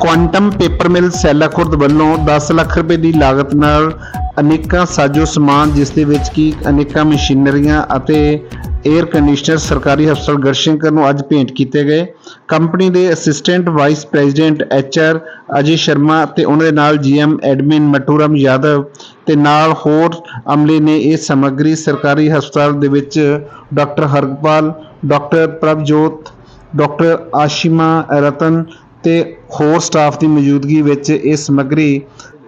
Quantum Paper Mill Saila Khurd ਵੱਲੋਂ 10 ਲੱਖ ਰੁਪਏ ਦੀ ਲਾਗਤ ਨਾਲ ਅਨੇਕਾਂ ਸਾਜੋ ਸਮਾਨ, ਜਿਸ ਦੇ ਵਿੱਚ ਕੀ ਅਨੇਕਾਂ ਮਸ਼ੀਨਰੀਆਂ ਅਤੇ 에ਅਰ ਕੰਡੀਸ਼ਨਰ ਸਰਕਾਰੀ ਹਸਪਤਾਲ ਗੜਸ਼ੰਕਰ ਨੂੰ ਅੱਜ ਭੇਂਟ ਕੀਤੇ ਗਏ। ਕੰਪਨੀ ਦੇ assistant vice president HR Ajay Sharma ਤੇ ਉਹਨਾਂ ਦੇ ਨਾਲ ਜੀਐਮ ਐਡਮਿਨ ਮਟੂਰਮ ਯਾਦਵ ਤੇ ਨਾਲ ਹੋਰ ਅਮਲੇ ਨੇ ਇਹ ਸਮੱਗਰੀ ਸਰਕਾਰੀ ਹਸਪਤਾਲ ਦੇ ਵਿੱਚ doctor Hargopal, doctor Prabhjot, doctor Ashima Ratan ਤੇ ਹੋਰ ਸਟਾਫ ਦੀ ਮੌਜੂਦਗੀ ਵਿੱਚ ਇਹ ਸਮੱਗਰੀ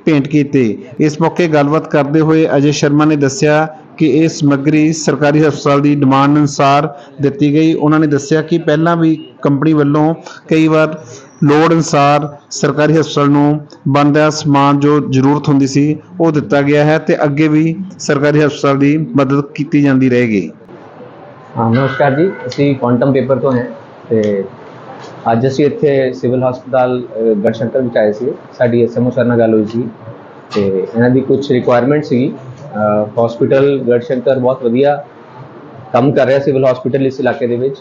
ਭੇਂਟ ਕੀਤੀ। ਇਸ ਮੌਕੇ ਗੱਲਬਾਤ ਕਰਦੇ ਹੋਏ ਅਜੇ ਸ਼ਰਮਾ ਨੇ ਦੱਸਿਆ ਕਿ ਇਹ ਸਮੱਗਰੀ ਸਰਕਾਰੀ ਹਸਪਤਾਲ ਦੀ ਡਿਮਾਂਡ ਅਨੁਸਾਰ ਦਿੱਤੀ ਗਈ। ਉਹਨਾਂ ਨੇ ਦੱਸਿਆ ਕਿ ਪਹਿਲਾਂ ਵੀ ਕੰਪਨੀ ਵੱਲੋਂ ਕਈ ਵਾਰ ਲੋੜ ਅਨੁਸਾਰ ਸਰਕਾਰੀ ਹਸਪਤਾਲ ਨੂੰ ਬਣਦਾ ਸਮਾਨ ਜੋ ਜ਼ਰੂਰਤ ਹੁੰਦੀ ਸੀ ਉਹ ਦਿੱਤਾ ਗਿਆ ਹੈ ਤੇ ਅੱਗੇ ਵੀ ਸਰਕਾਰੀ ਹਸਪਤਾਲ ਦੀ ਮਦਦ ਕੀਤੀ ਜਾਂਦੀ ਰਹੇਗੀ। ਹਾਂ, ਨਮਸਕਾਰ ਜੀ। ਅਸੀਂ ਕੁਆਂਟਮ ਪੇਪਰ ਤੋਂ ਹਾਂ ਤੇ ਅੱਜ ਅਸੀਂ ਇੱਥੇ ਸਿਵਲ ਹਸਪਤਾਲ ਗੜਸ਼ੰਕਰ ਵਿੱਚ ਆਏ ਸੀ। ਸਾਡੀ ਐਸਐਮਓ ਸਰ ਨਾਲ ਗੱਲ ਹੋਈ ਸੀ ਤੇ ਇਹਨਾਂ ਦੀ ਕੁਝ ਰਿਕੁਆਇਰਮੈਂਟ ਸੀਗੀ। ਹਸਪੀਟਲ ਗੜਸ਼ੰਕਰ ਬਹੁਤ ਵਧੀਆ ਕੰਮ ਕਰ ਰਿਹਾ ਸਿਵਲ ਹਸਪੀਟਲ ਇਸ ਇਲਾਕੇ ਦੇ ਵਿੱਚ।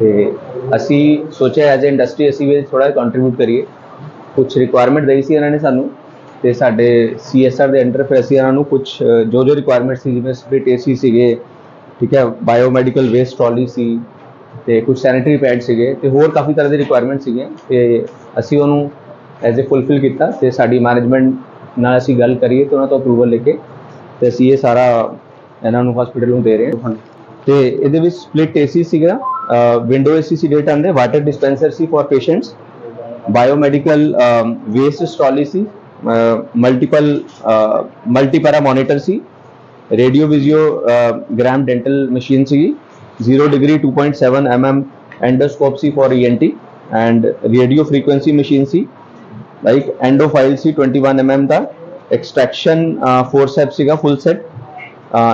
ਤੇ ਅਸੀਂ ਸੋਚਿਆ ਐਜ਼ ਅ ਇੰਡਸਟਰੀ ਅਸੀਂ ਵੀ ਥੋੜਾ ਕੰਟਰੀਬਿਊਟ ਕਰੀਏ। ਕੁਝ ਰਿਕੁਆਇਰਮੈਂਟ ਦੇਈ ਸੀ ਇਹਨਾਂ ਨੇ ਸਾਨੂੰ ਤੇ ਸਾਡੇ ਸੀਐਸਆਰ ਦੇ ਅੰਡਰ ਫਿਰ ਅਸੀਂ ਇਹਨਾਂ ਨੂੰ ਕੁਝ ਜੋ ਜੋ ਰਿਕੁਆਇਰਮੈਂਟ ਸੀ ਜਿਵੇਂ ਸਪਲਿਟ ਏਸੀ ਸੀਗੇ, ਠੀਕ ਹੈ ਬਾਇਓਮੈਡੀਕਲ ਵੇਸਟ ਟਰਾਲੀ ਸੀ ਤੇ ਕੁਝ ਸੈਨੀਟਰੀ ਪੈਡ ਸੀਗੇ ਤੇ ਹੋਰ ਕਾਫੀ ਤਰ੍ਹਾਂ ਦੇ ਰਿਕੁਆਇਰਮੈਂਟ ਸੀਗੀਆਂ ਤੇ ਅਸੀਂ ਉਹਨੂੰ ਐਜ਼ ਅ ਫੁੱਲਫਿਲ ਕੀਤਾ ਤੇ ਸਾਡੀ ਮੈਨੇਜਮੈਂਟ ਨਾਲ ਅਸੀਂ ਗੱਲ ਕਰੀਏ ਤੇ ਉਹਨਾਂ ਤੋਂ ਅਪਰੂਵਲ ਲੈ ਕੇ ਤੇ ਅਸੀਂ ਇਹ ਸਾਰਾ ਇਹਨਾਂ ਨੂੰ ਹਸਪੀਟਲ ਨੂੰ ਦੇ ਰਹੇ ਹਾਂ। ਤੇ ਇਹਦੇ ਵਿੱਚ ਸਪਲਿਟ ਏਸੀ ਸੀਗਾ ਵਿੰਡੋ ਏਸੀ ਸੀ ਡੇਟ ਆਂਦੇ water dispenser C for patients biomedical waste trolley C multiple multipara monitor ਸੀ ਰੇਡੀਓ ਵਿਜ਼ੀਓ ਡੈਂਟਲ ਮਸ਼ੀਨ ਸੀਗੀ। 0 degree 2.7 mm endoscopy for ENT and radio frequency machine C like endo file C 21 mm ਦਾ extraction forceps ਸੀਗਾ full set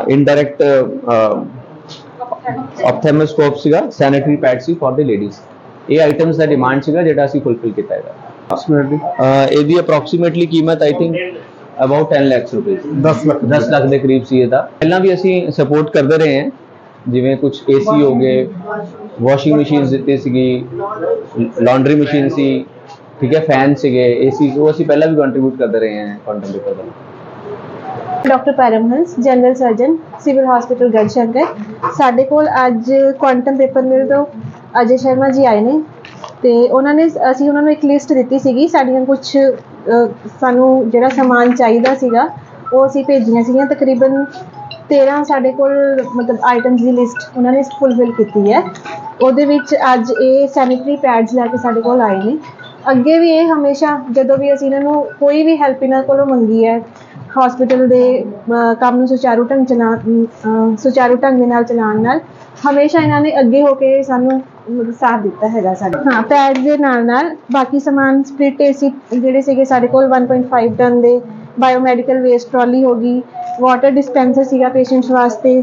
indirect ophthalmoscope ਸੀਗਾ sanitary pad ਸੀ for the ladies ਇਹ items ਦਾ demand ਸੀਗਾ ਜਿਹੜਾ ਅਸੀਂ ਫੁੱਲਫਿਲ ਕੀਤਾ ਹੈਗਾ ਅਪਰੋਕਸੀਮੇਟਲੀ ਇਹਦੀ ਅਪਰੋਕਸੀਮੇਟਲੀ ਕੀਮਤ ਆਈ ਥਿੰਕ ਅਬਾਊਟ 10 ਲੱਖ ਰੁਪਏ 10 ਲੱਖ 10 ਲੱਖ ਦੇ ਕਰੀਬ ਸੀ ਇਹਦਾ ਪਹਿਲਾਂ ਵੀ ਅਸੀਂ ਸਪੋਰਟ ਕਰਦੇ ਰਹੇ ਹਾਂ ਜਿਵੇਂ ਕੁਝ ਏਸੀ ਹੋ ਗਏ ਵਾਸ਼ਿੰਗ ਮਸ਼ੀਨਸ ਦਿੱਤੀ ਸੀਗੀ ਲਾਂਡਰੀ ਮਸ਼ੀਨ ਸੀ, ਠੀਕ ਹੈ ਫੈਨ ਸੀਗੇ ਏਸੀ ਉਹ ਅਸੀਂ ਪਹਿਲਾਂ ਵੀ ਕੰਟਰੀਬਿਊਟ ਕਰਦੇ ਰਹੇ ਹਾਂ ਕੁਆਂਟਮ ਪੇਪਰ ਦਾ doctor Paramhans general surgeon civil hospital Garhshankar ਸਾਡੇ ਕੋਲ ਅੱਜ ਕੁਆਂਟਮ ਪੇਪਰ ਮਿਲ ਤੋਂ ਅਜੇ ਸ਼ਰਮਾ ਜੀ ਆਏ ਨੇ ਤੇ ਉਹਨਾਂ ਨੇ, ਅਸੀਂ ਉਹਨਾਂ ਨੂੰ ਇੱਕ ਲਿਸਟ ਦਿੱਤੀ ਸੀਗੀ, ਸਾਡੀਆਂ ਕੁਝ ਸਾਨੂੰ ਜਿਹੜਾ ਸਮਾਨ ਚਾਹੀਦਾ ਸੀਗਾ, ਉਹ ਅਸੀਂ ਭੇਜੀਆਂ ਸੀਗੀਆਂ ਤਕਰੀਬਨ 13 ਸਾਡੇ ਕੋਲ, ਮਤਲਬ ਆਈਟਮਸ ਦੀ ਲਿਸਟ ਉਹਨਾਂ ਨੇ ਫੁੱਲਫਿਲ ਕੀਤੀ ਹੈ। ਉਹਦੇ ਵਿੱਚ ਅੱਜ ਇਹ ਸੈਨੀਟਰੀ ਪੈਡਸ ਲੈ ਕੇ ਸਾਡੇ ਕੋਲ ਆਏ ਨੇ। ਅੱਗੇ ਵੀ ਇਹ ਹਮੇਸ਼ਾ, ਜਦੋਂ ਵੀ ਅਸੀਂ ਇਹਨਾਂ ਨੂੰ ਕੋਈ ਵੀ ਹੈਲਪ ਇਹਨਾਂ ਕੋਲੋਂ ਮੰਗੀ ਹੈ ਹਸਪੀਟਲ ਦੇ ਕੰਮ ਨੂੰ ਸੁਚਾਰੂ ਢੰਗ ਚਲਾ ਸੁਚਾਰੂ ਢੰਗ ਦੇ ਨਾਲ ਚਲਾਉਣ ਨਾਲ, ਹਮੇਸ਼ਾ ਇਹਨਾਂ ਨੇ ਅੱਗੇ ਹੋ ਕੇ ਸਾਨੂੰ ਸਾਥ ਦਿੱਤਾ ਹੈਗਾ ਸਾਡਾ। ਹਾਂ ਪੈਡ ਦੇ ਨਾਲ ਨਾਲ ਬਾਕੀ ਸਮਾਨ ਸਪਲਿਟ ਏਸੀ ਜਿਹੜੇ ਸੀਗੇ ਸਾਡੇ ਕੋਲ 1.5 ਟਨ ਦੇ ਬਾਇਓਮੈਡੀਕਲ ਵੇਸਟ ਟਰਾਲੀ ਹੋ ਗਈ ਵਾਟਰ ਡਿਸਪੈਂਸਰ ਸੀਗਾ ਪੇਸ਼ੈਂਟਸ ਵਾਸਤੇ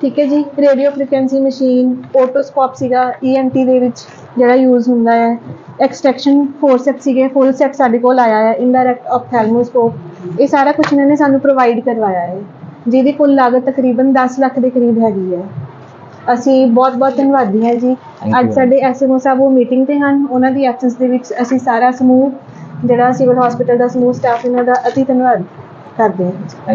ਠੀਕ ਹੈ ਜੀ? ਰੇਡੀਓ ਫ੍ਰੀਕੁਐਂਸੀ ਮਸ਼ੀਨ ਓਟੋਸਕੋਪ ਸੀਗਾ ਈਐਨਟੀ ਦੇ ਵਿੱਚ ਜਿਹੜਾ ਯੂਜ਼ ਹੁੰਦਾ ਹੈ। ਐਕਸਟ੍ਰੈਕਸ਼ਨ ਫੋਰਸੈਪ ਸੀਗੇ ਫੁੱਲ ਸੈਟ ਸਾਡੇ ਕੋਲ ਆਇਆ ਹੈ ਇਨਡਾਇਰੈਕਟ ਆਪਥੈਲਮੋਸਕੋਪ ਇਹ ਸਾਰਾ ਕੁਝ ਇਹਨਾਂ ਨੇ ਸਾਨੂੰ ਪ੍ਰੋਵਾਈਡ ਕਰਵਾਇਆ ਹੈ ਜਿਹਦੀ ਕੁੱਲ ਲਾਗਤ ਤਕਰੀਬਨ 10 ਲੱਖ ਦੇ ਕਰੀਬ ਹੈਗੀ ਹੈ। ਅਸੀਂ ਬਹੁਤ ਬਹੁਤ ਧੰਨਵਾਦੀ ਹਾਂ ਜੀ। ਅੱਜ. ਸਾਡੇ ਐਸਐਮਓ ਸਾਹਿਬ ਉਹ ਮੀਟਿੰਗ ਤੇ ਹਨ ਉਹਨਾਂ ਦੀ ਐਬਸੈਂਸ ਦੇ ਵਿੱਚ ਅਸੀਂ ਸਾਰਾ ਸਮੂਹ ਜਿਹੜਾ ਸਿਵਲ ਹਸਪੀਟਲ ਦਾ ਸਮੂਹ ਸਟਾਫ ਇਹਨਾਂ ਦਾ ਅਤੀ ਧੰਨਵਾਦ ਕਰਦੇ ਹਾਂ।